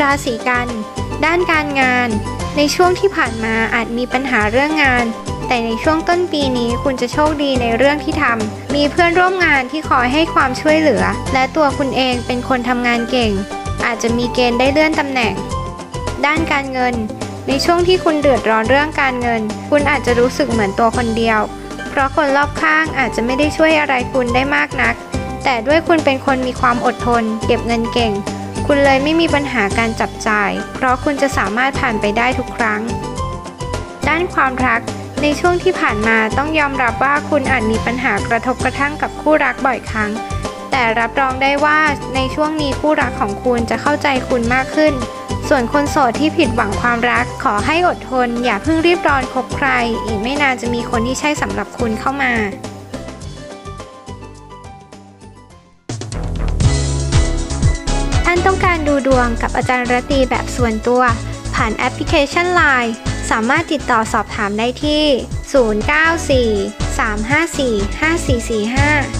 ราศีกัน ด้านการงาน ในช่วงที่ผ่านมาอาจมีปัญหาเรื่องงาน แต่ในช่วงต้นปีนี้คุณจะโชคดีในเรื่องที่ทำมีเพื่อนร่วมงานที่คอยให้ความช่วยเหลือ และตัวคุณเองเป็นคนทำงานเก่ง อาจจะมีเกณฑ์ได้เลื่อนตำแหน่ง ด้านการเงิน ในช่วงที่คุณเดือดร้อนเรื่องการเงิน คุณอาจจะรู้สึกเหมือนตัวคนเดียว เพราะคนรอบข้างอาจจะไม่ได้ช่วยอะไรคุณได้มากนัก แต่ด้วยคุณเป็นคนมีความอดทน เก็บเงินเก่ง คุณเลยไม่มีปัญหาการจับจ่าย เพราะคุณจะสามารถผ่านไปได้ทุกครั้ง ด้านความรักในช่วงที่ผ่านมาต้องยอมรับว่าคุณอาจมีปัญหากระทบกระทั่งกับคู่รักบ่อยครั้ง แต่รับรองได้ว่าในช่วงนี้คู่รักของคุณจะเข้าใจคุณมากขึ้น ส่วนคนโสดที่ผิดหวังความรักขอให้อดทน อย่าเพิ่งรีบร้อนคบใคร อีกไม่นานจะมีคนที่ใช่สำหรับคุณเข้ามา ท่านต้องการดูดวงกับอาจารย์รตีแบบส่วนตัว ผ่านแอปพลิเคชัน Line สามารถติดต่อสอบถามได้ที่ 094 354 5445